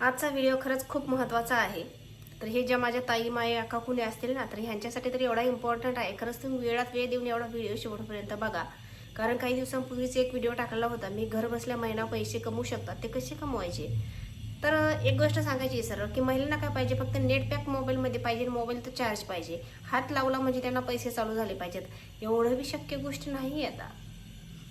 आजचा व्हिडिओ खरंच खूप महत्त्वाचा आहे. तर हे ज्या माझ्या ताई माई अका कुणी असतील ना तर ह्यांच्यासाठी तर एवढा इम्पॉर्टंट आहे. खरंच तुम्ही वेळात वेळ देऊन एवढा व्हिडिओ शेवटपर्यंत बघा. कारण काही दिवसांपूर्वीच एक व्हिडिओ टाकलेला होता. मी घर बसल्या महिना पैसे कमवू शकतात. ते कसे कमवायचे? तर एक गोष्ट सांगायची सर सरळ की महिलांना काय पाहिजे? फक्त नेट पॅक मोबाईलमध्ये पाहिजे मोबाईल तर चार्ज पाहिजे. हात लावला म्हणजे त्यांना पैसे चालू झाले पाहिजेत. एवढं बी शक्य गोष्ट नाही आहे आता.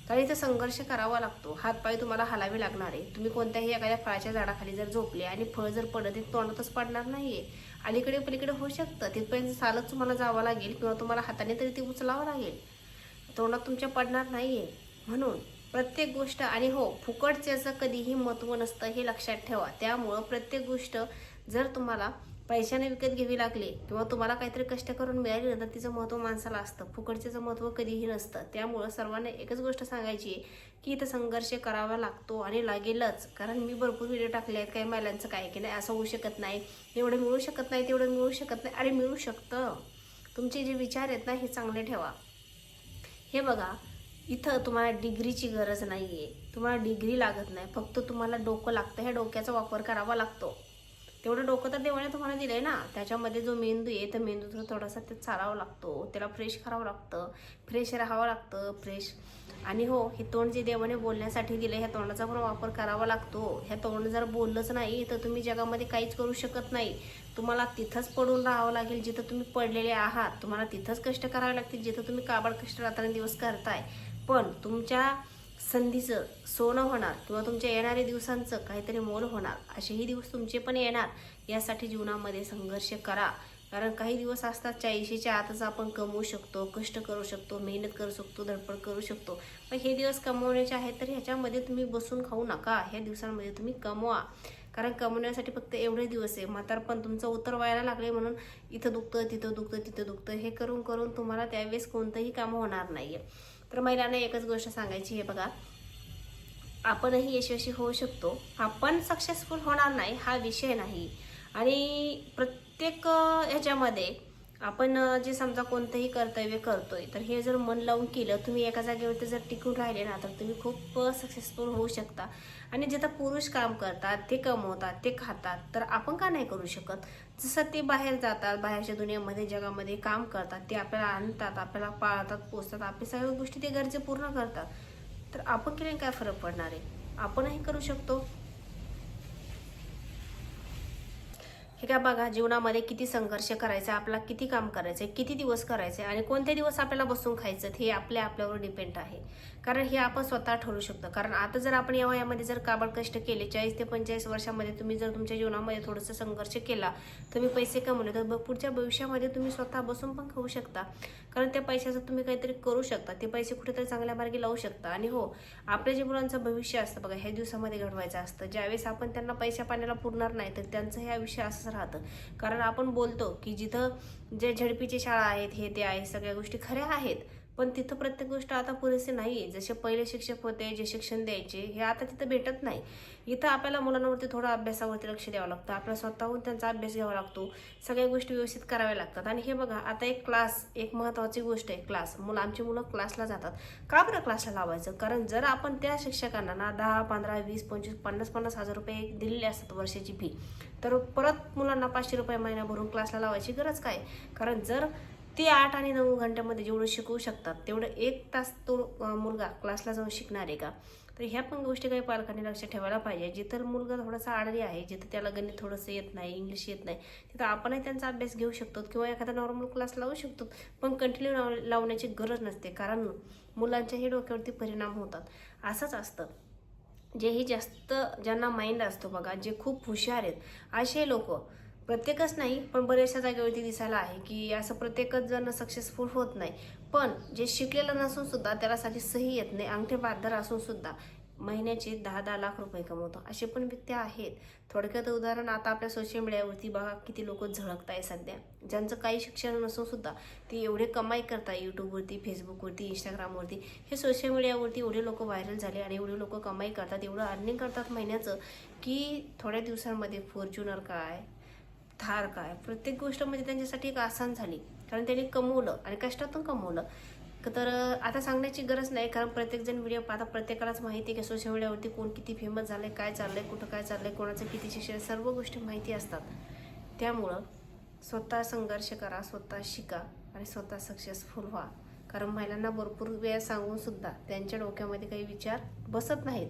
कारण इथं संघर्ष करावा लागतो. हातपाय तुम्हाला हलावे लागणार आहे. तुम्ही कोणत्याही एखाद्या फळाच्या झाडाखाली जर झोपले आणि फळ जर पडत ते तोंडातच पडणार नाहीये. अलीकडे पलीकडे होऊ शकतं. तिथपर्यंत चालत तुम्हाला जावं लागेल किंवा तुम्हाला हाताने तरी ते उचलावं लागेल. तोंडात तुमच्या पडणार नाहीये. म्हणून प्रत्येक गोष्ट आणि हो फुकटच्याचं कधीही महत्त्व नसतं हे लक्षात ठेवा. त्यामुळं प्रत्येक गोष्ट जर तुम्हाला पैशाने विकत घ्यावी लागली किंवा तुम्हाला काहीतरी कष्ट करून मिळाली ना तर तिचं महत्त्व माणसाला असतं. फुकटच्याचं महत्त्व कधीही नसतं. त्यामुळं सर्वांना एकच गोष्ट सांगायची आहे की इथं संघर्ष करावा लागतो आणि लागेलच. कारण मी भरपूर व्हिडिओ टाकले आहेत काही महिलांचं काय की नाही असं होऊ शकत नाही. एवढं मिळू शकत नाही तेवढं मिळू शकत नाही आणि मिळू शकतं. तुमचे जे विचार आहेत ना हे चांगले ठेवा. हे बघा इथं तुम्हाला डिग्रीची गरज नाही आहे तुम्हाला डिग्री लागत नाही. फक्त तुम्हाला डोकं लागतं. ह्या डोक्याचा वापर करावा लागतो. तेवढं डोकं तर देवाने तुम्हाला दिलंय ना. त्याच्यामध्ये जो मेंदू आहे तर मेंदू थोडासा ते चालावं लागतो. त्याला फ्रेश करावं लागतं. फ्रेश राहावं लागतं फ्रेश आणि हो हे तोंड जे देवाने बोलण्यासाठी दिलं ह्या तोंडाचा पण वापर करावा लागतो. ह्या तोंड जर बोललंच नाही तर तुम्ही जगामध्ये काहीच करू शकत नाही. तुम्हाला तिथंच पडून राहावं लागेल जिथं तुम्ही पडलेले आहात. तुम्हाला तिथंच कष्ट करावे लागतील जिथं तुम्ही काबाड कष्ट रात्रंदिवस करताय. पण तुमच्या संधीचं सोनं होणार किंवा तुमच्या येणाऱ्या दिवसांचं काहीतरी मोल होणार असेही दिवस तुमचे पण येणार यासाठी जीवनामध्ये संघर्ष करा. कारण काही दिवस असतात चाळीशीच्या आतच आपण कमवू शकतो कष्ट करू शकतो मेहनत करू शकतो धडपड करू शकतो. पण हे दिवस कमवण्याचे आहेत तर ह्याच्यामध्ये तुम्ही बसून खाऊ नका ह्या दिवसांमध्ये तुम्ही कमवा. कारण कमवण्यासाठी फक्त एवढे दिवस आहे. म्हातारपण तुमचं उतर व्हायला लागले म्हणून इथं दुखतं तिथं दुखतं तिथं दुखतं. हे करून करून तुम्हाला त्यावेळेस कोणतंही काम होणार नाही आहे तर महिलांना एकच गोष्ट सांगायची आहे बघा. आपणही यशस्वी होऊ शकतो. आपण सक्सेसफुल होणार नाही हा विषय नाही. आणि प्रत्येक ह्याच्यामध्ये आपण जे समजा कोणतंही कर्तव्य करतोय तर हे जर मन लावून केलं तुम्ही एका जागेवरती जर टिकून राहिले ना तर तुम्ही खूप सक्सेसफुल होऊ शकता. आणि जिथं पुरुष काम करतात ते कमवतात ते खातात तर आपण का नाही करू शकत? जसं ते बाहेर जातात बाहेरच्या दुनियामध्ये जगामध्ये काम करतात ते आपल्याला आणतात आपल्याला पाळतात पोचतात आपल्या सगळ्या गोष्टी ते गरजे पूर्ण करतात. तर आपण केल्याने काय फरक पडणार आहे? आपणही करू शकतो. हे काय बघा जीवनामध्ये किती संघर्ष करायचा आपला किती काम करायचं किती दिवस करायचे आणि कोणते दिवस आपल्याला बसून खायचं हे आपल्या आपल्यावर डिपेंड आहे. कारण हे आपण स्वतः ठरवू शकतो. कारण आता जर आपण या वयामध्ये जर काबड कष्ट केले चाळीस ते पंचेचाळीस वर्षामध्ये तुम्ही जर तुमच्या जीवनामध्ये थोडंसं संघर्ष केला तुम्ही पैसे कमवले तर ब- पुढच्या भविष्यामध्ये तुम्ही स्वतः बसून पण खाऊ शकता. कारण त्या पैशाचं तुम्ही काहीतरी करू शकता. ते पैसे कुठेतरी चांगल्या मार्गी लावू शकता. आणि हो आपल्या जे मुलांचं भविष्य असतं बघा ह्या दिवसामध्ये घडवायचं असतं. ज्यावेळेस आपण त्यांना पैशा पाण्याला पुरणार नाही तर त्यांचं हे आयुष्य असं राहतं. कारण आपण बोलतो की जिथं जे झडपीची शाळा आहेत हे ते आहे सगळ्या गोष्टी खऱ्या आहेत. पण तिथं प्रत्येक गोष्ट आता पुरेसे नाही आहे जसे पहिले शिक्षक होते जे शिक्षण द्यायचे हे आता तिथं भेटत नाही. इथं आपल्याला मुलांवरती थोडं अभ्यासावरती लक्ष द्यावं लागतं. आपल्याला स्वतःहून त्यांचा अभ्यास घ्यावा लागतो. सगळ्या गोष्टी व्यवस्थित कराव्या लागतात. आणि हे बघा आता एक क्लास एक महत्त्वाची गोष्ट आहे क्लास मुलं आमची मुलं क्लासला जातात. का बरं क्लासला लावायचं? कारण जर आपण त्या शिक्षकांना ना दहा पंधरा वीस पंचवीस पन्नास पन्नास हजार रुपये दिलेले असतात वर्षाची फी तर परत मुलांना पाचशे रुपये महिना भरून क्लासला लावायची गरज काय? कारण जर ते आठ आणि नऊ घंट्यामध्ये जेवढं शिकवू शकतात तेवढं एक तास तो मुलगा क्लासला जाऊन शिकणार आहे का? तर ह्या पण गोष्टी काही पालकांनी लक्ष ठेवायला पाहिजे. जिथं मुलगा थोडासा आडरी आहे जिथं त्याला गणित थोडंसं येत नाही इंग्लिश येत नाही तिथं आपणही त्यांचा अभ्यास घेऊ शकतो किंवा एखादा नॉर्मल क्लास लावू शकतो पण कंटिन्यू लाव लावण्याची गरज नसते. कारण मुलांच्याही डोक्यावरती परिणाम होतात. असंच असतं. जेही जास्त ज्यांना माइंड असतो बघा जे खूप हुशार आहेत असे लोक प्रत्येकच नाही पण बऱ्याचशा जागेवरती दिसायला आहे की असं प्रत्येकच जण सक्सेसफुल होत नाही. पण जे शिकलेलं नसून सुद्धा त्याला साधी सही येत नाही अंगठे बादर असून सुद्धा महिन्याचे दहा दहा लाख रुपये कमवतो. असे पण व्यक्ती आहेत. थोडक्यात उदाहरण आता आपल्या सोशल मीडियावरती बघा किती लोक झळकत आहे सध्या. ज्यांचं काही शिक्षण नसून सुद्धा ते एवढे कमाई करताय यूट्यूबवरती फेसबुकवरती इंस्टाग्रामवरती हे सोशल मीडियावरती एवढे लोक व्हायरल झाले आणि एवढे लोक कमाई करतात एवढं अर्निंग करतात महिन्याचं की थोड्या दिवसांमध्ये फॉर्च्युनर काय? थार काय? प्रत्येक गोष्ट म्हणजे त्यांच्यासाठी एक आसान झाली. कारण त्यांनी कमवलं आणि कष्टातून कमवलं. तर आता सांगण्याची गरज नाही. कारण प्रत्येकजण व्हिडिओ आता प्रत्येकालाच माहिती आहे की सोशल मीडियावरती कोण किती फेमस झालंय काय चाललंय कुठं काय चाललंय कोणाचं किती शिक्षण सर्व गोष्टी माहिती असतात. त्यामुळं स्वतः संघर्ष करा स्वतः शिका आणि स्वतः सक्सेसफुल व्हा. कारण महिलांना भरपूर वेळ सांगून सुद्धा त्यांच्या डोक्यामध्ये काही विचार बसत नाहीत.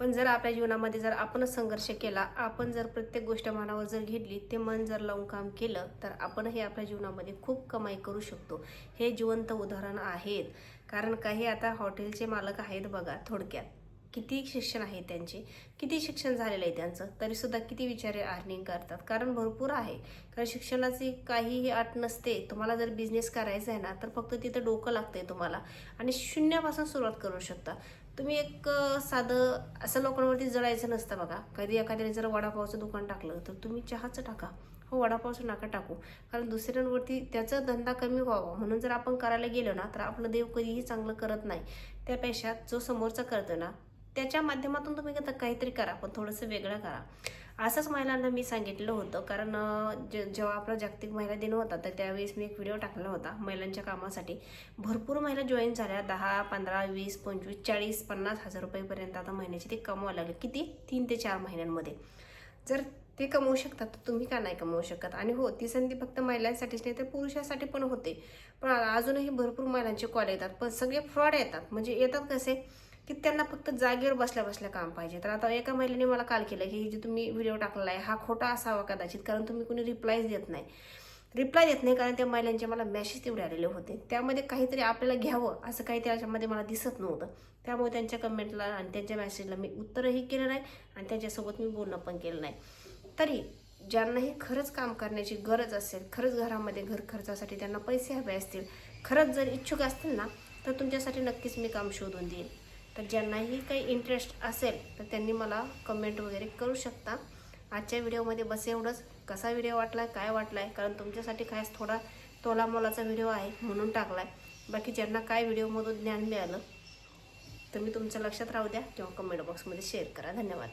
पण जर आपल्या जीवनामध्ये जर आपणच संघर्ष केला आपण जर प्रत्येक गोष्ट मनावर जर घेतली ते मन जर लावून काम केलं तर आपणही आपल्या जीवनामध्ये खूप कमाई करू शकतो. हे जिवंत उदाहरण आहेत. कारण काही आता हॉटेलचे मालक आहेत बघा थोडक्यात. किती शिक्षण आहे त्यांचे? किती शिक्षण झालेलं आहे त्यांचं? तरीसुद्धा किती विचारे अर्निंग करतात? कारण भरपूर आहे. कारण शिक्षणाची काहीही अट नसते. तुम्हाला जर बिझनेस करायचा आहे ना तर फक्त तिथं डोकं लागतंय तुम्हाला. आणि शून्यापासून सुरुवात करू शकता. तुम्ही एक साधं असं लोकांवरती जळायचं नसतं बघा. कधी एखाद्याने जर वडापावचं दुकान टाकलं तर तुम्ही चहाचं टाका. हो वडापावचं नाका टाकू. कारण दुसऱ्यांवरती त्याचा धंदा कमी व्हावा. म्हणून जर आपण करायला गेलो ना तर आपलं देव कधीही चांगलं करत नाही. त्यापेक्षा जो समोरचा करतो ना त्याच्या माध्यमातून तुम्ही काहीतरी करा पण थोडंसं वेगळं करा. असंच महिलांना मी सांगितलं होतं कारण जे जेव्हा आपला जागतिक महिला दिन होता तर त्यावेळेस मी एक व्हिडिओ टाकला होता महिलांच्या कामासाठी. भरपूर महिला जॉईन झाल्या दहा पंधरा वीस पंचवीस चाळीस पन्नास हजार रुपयेपर्यंत आता महिन्याची ते कमवायला लागले. किती? तीन ते चार महिन्यांमध्ये. जर ते कमवू शकतात तर तुम्ही का नाही कमवू शकत? आणि हो ती संधी फक्त महिलांसाठीच नाही तर पुरुषासाठी पण होते. पण अजूनही भरपूर महिलांचे कॉल येतात पण सगळे फ्रॉड येतात. म्हणजे येतात कसे? की त्यांना फक्त जागेवर बसल्या बसल्या काम पाहिजे. तर आता एका महिलेने मला काल केलं की जे तुम्ही व्हिडिओ टाकलेला आहे हा खोटा असावा कदाचित कारण तुम्ही कोणी रिप्लायच देत नाही. रिप्लाय देत नाही कारण त्या महिलांचे मला मेसेज तेवढे आलेले होते. त्यामध्ये काहीतरी आपल्याला घ्यावं असं काही त्याच्यामध्ये मला दिसत नव्हतं. त्यामुळे त्यांच्या कमेंटला आणि त्यांच्या मेसेजला मी उत्तरही केलं नाही आणि त्यांच्यासोबत मी बोलणं पण केलं नाही. तरी ज्यांना हे खरंच काम करण्याची गरज असेल खरंच घरामध्ये घर खर्चासाठी त्यांना पैसे हवे असतील खरंच जर इच्छुक असतील ना तर तुमच्यासाठी नक्कीच मी काम शोधून देईन. तर ज्यांनाही काही इंटरेस्ट असेल तर त्यांनी मला कमेंट वगैरे करू शकता. आजच्या व्हिडिओमध्ये बस एवढंच. कसा व्हिडिओ वाटला काय वाटलाय? कारण तुमच्यासाठी खास थोडा तोला मोलाचा व्हिडिओ आहे म्हणून टाकलाय. बाकी ज्यांना काय व्हिडिओमधून ज्ञान मिळालं तर मी तुमच्या लक्षात राहू द्या किंवा कमेंट बॉक्समध्ये शेअर करा. धन्यवाद.